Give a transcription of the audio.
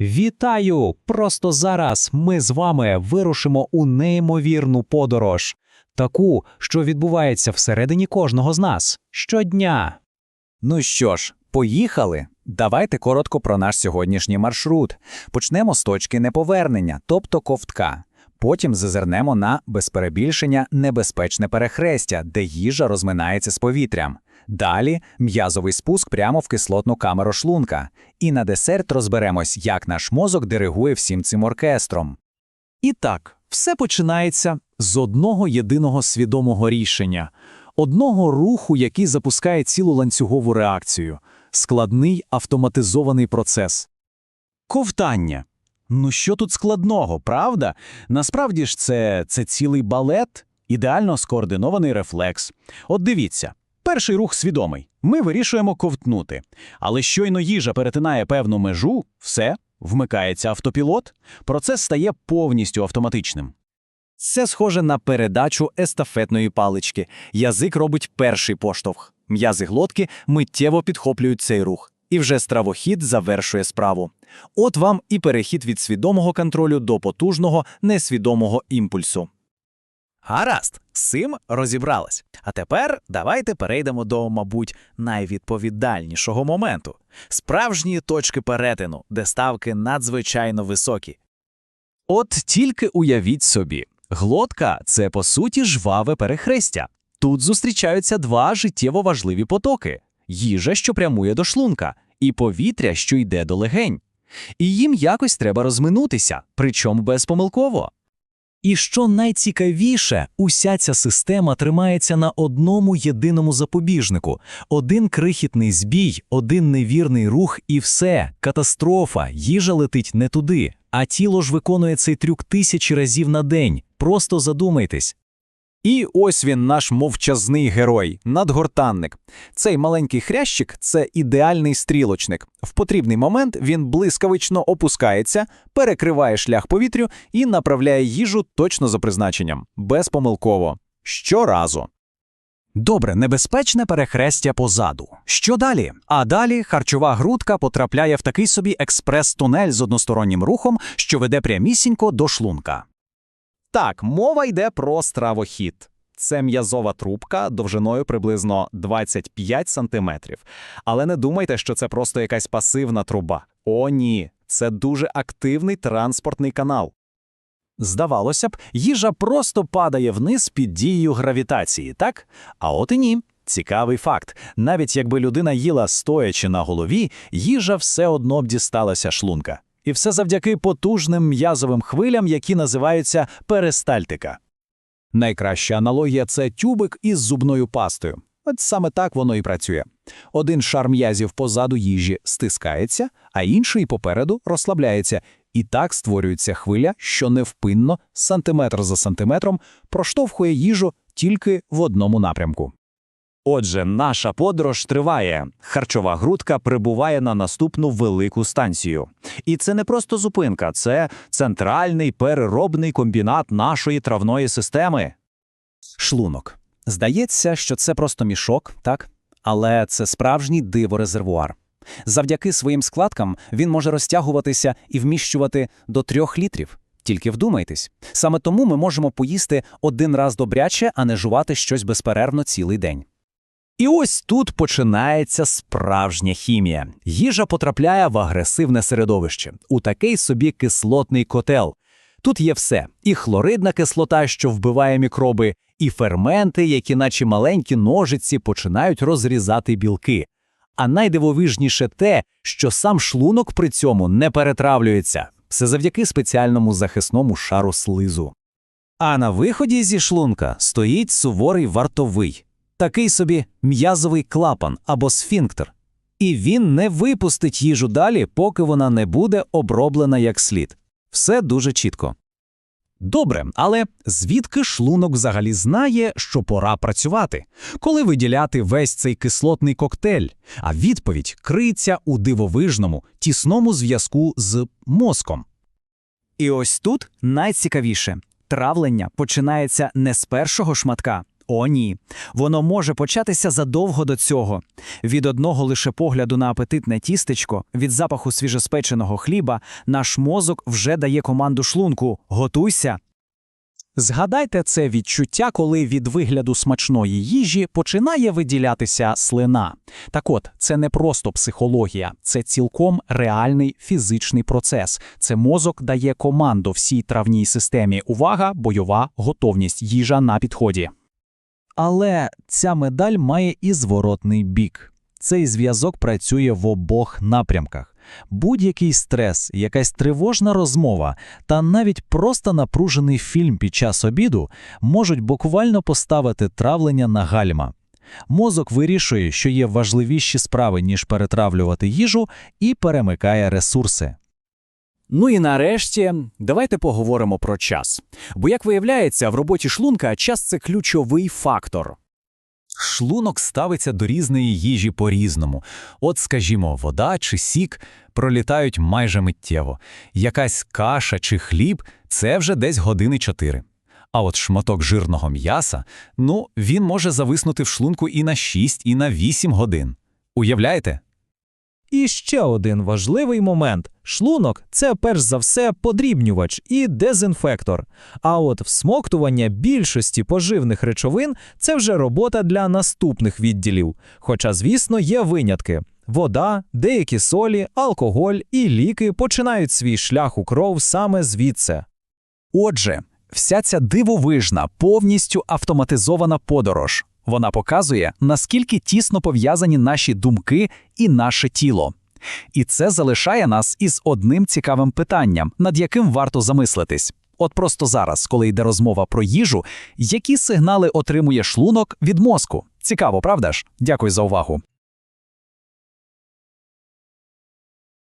Вітаю! Просто зараз ми з вами вирушимо у неймовірну подорож, таку, що відбувається всередині кожного з нас щодня. Ну що ж, поїхали. Давайте коротко про наш сьогоднішній маршрут. Почнемо з точки неповернення, тобто ковтка. Потім зазирнемо на без перебільшення небезпечне перехрестя, де їжа розминається з повітрям. Далі м'язовий спуск прямо в кислотну камеру шлунка. І на десерт розберемось, як наш мозок диригує всім цим оркестром. І так, все починається з одного єдиного свідомого рішення, одного руху, який запускає цілу ланцюгову реакцію, складний автоматизований процес. Ковтання. Ну що тут складного, правда? Насправді ж це, це цілий балет, ідеально скоординований рефлекс. От дивіться, перший рух свідомий. Ми вирішуємо ковтнути. Але щойно їжа перетинає певну межу, все, вмикається автопілот, процес стає повністю автоматичним. Це схоже на передачу естафетної палички. Язик робить перший поштовх. М'язи глотки миттєво підхоплюють цей рух. І вже стравохід завершує справу. От вам і перехід від свідомого контролю до потужного несвідомого імпульсу. Гаразд, з цим розібрались. А тепер давайте перейдемо до, мабуть, найвідповідальнішого моменту справжньої точки перетину, де ставки надзвичайно високі. От тільки уявіть собі, глотка це по суті жваве перехрестя. Тут зустрічаються два життєво важливі потоки: їжа, що прямує до шлунка, і повітря, що йде до легень. І їм якось треба розминутися, причому безпомилково. І що найцікавіше, уся ця система тримається на одному єдиному запобіжнику. Один крихітний збій, один невірний рух і все, катастрофа, їжа летить не туди, а тіло ж виконує цей трюк тисячі разів на день. Просто задумайтесь. І ось він, наш мовчазний герой, надгортанник. Цей маленький хрящик це ідеальний стрілочник. В потрібний момент він блискавично опускається, перекриває шлях повітрю і направляє їжу точно за призначенням, безпомилково. Щоразу. Добре, небезпечне перехрестя позаду. Що далі? А далі харчова грудка потрапляє в такий собі експрес-тунель з одностороннім рухом, що веде прямісінько до шлунка. Так, мова йде про стравохід. Це м'язова трубка довжиною приблизно 25 сантиметрів. Але не думайте, що це просто якась пасивна труба. О, ні, це дуже активний транспортний канал. Здавалося б, їжа просто падає вниз під дією гравітації, так? А от і ні. Цікавий факт: навіть якби людина їла стоячи на голові, їжа все одно б дісталася шлунка. І все завдяки потужним м'язовим хвилям, які називаються перистальтика. Найкраща аналогія це тюбик із зубною пастою. От саме так воно і працює. Один шар м'язів позаду їжі стискається, а інший попереду розслабляється. І так створюється хвиля, що невпинно, сантиметр за сантиметром, проштовхує їжу тільки в одному напрямку. Отже, наша подорож триває. Харчова грудка прибуває на наступну велику станцію. І це не просто зупинка, це центральний переробний комбінат нашої травної системи. Шлунок. Здається, що це просто мішок, так? Але це справжній диворезервуар. Завдяки своїм складкам він може розтягуватися і вміщувати до трьох літрів. Тільки вдумайтесь. Саме тому ми можемо поїсти один раз добряче, а не жувати щось безперервно цілий день. І ось тут починається справжня хімія. Їжа потрапляє в агресивне середовище, у такий собі кислотний котел. Тут є все: і хлоридна кислота, що вбиває мікроби, і ферменти, які, наче маленькі ножиці, починають розрізати білки. А найдивовижніше те, що сам шлунок при цьому не перетравлюється. Все завдяки спеціальному захисному шару слизу. А на виході зі шлунка стоїть суворий вартовий, такий собі м'язовий клапан або сфінктер. І він не випустить їжу далі, поки вона не буде оброблена як слід. Все дуже чітко. Добре, але звідки шлунок взагалі знає, що пора працювати? Коли виділяти весь цей кислотний коктейль? А відповідь криється у дивовижному, тісному зв'язку з мозком. І ось тут найцікавіше травлення починається не з першого шматка. О, ні. Воно може початися задовго до цього. Від одного лише погляду на апетитне тістечко, від запаху свіжоспеченого хліба, наш мозок вже дає команду шлунку «Готуйся!». Згадайте це відчуття, коли від вигляду смачної їжі починає виділятися слина. Так от, це не просто психологія, це цілком реальний фізичний процес. Це мозок дає команду всій травній системі. Увага, бойова готовність, їжа на підході. Але ця медаль має і зворотний бік. Цей зв'язок працює в обох напрямках. Будь-який стрес, якась тривожна розмова та навіть просто напружений фільм під час обіду можуть буквально поставити травлення на гальма. Мозок вирішує, що є важливіші справи, ніж перетравлювати їжу, і перемикає ресурси. Ну і нарешті, давайте поговоримо про час. Бо, як виявляється, в роботі шлунка час це ключовий фактор. Шлунок ставиться до різної їжі по-різному. От, скажімо, вода чи сік пролітають майже миттєво. Якась каша чи хліб це вже десь години чотири. А от шматок жирного м'яса, ну, він може зависнути в шлунку і на 6, і на 8 годин. Уявляєте? І ще один важливий момент: шлунок це перш за все подрібнювач і дезінфектор. А от всмоктування більшості поживних речовин це вже робота для наступних відділів. Хоча, звісно, є винятки. Вода, деякі солі, алкоголь і ліки починають свій шлях у кров саме звідси. Отже, вся ця дивовижна, повністю автоматизована подорож. Вона показує, наскільки тісно пов'язані наші думки і наше тіло. І це залишає нас із одним цікавим питанням, над яким варто замислитись. От просто зараз, коли йде розмова про їжу, які сигнали отримує шлунок від мозку? Цікаво, правда ж? Дякую за увагу.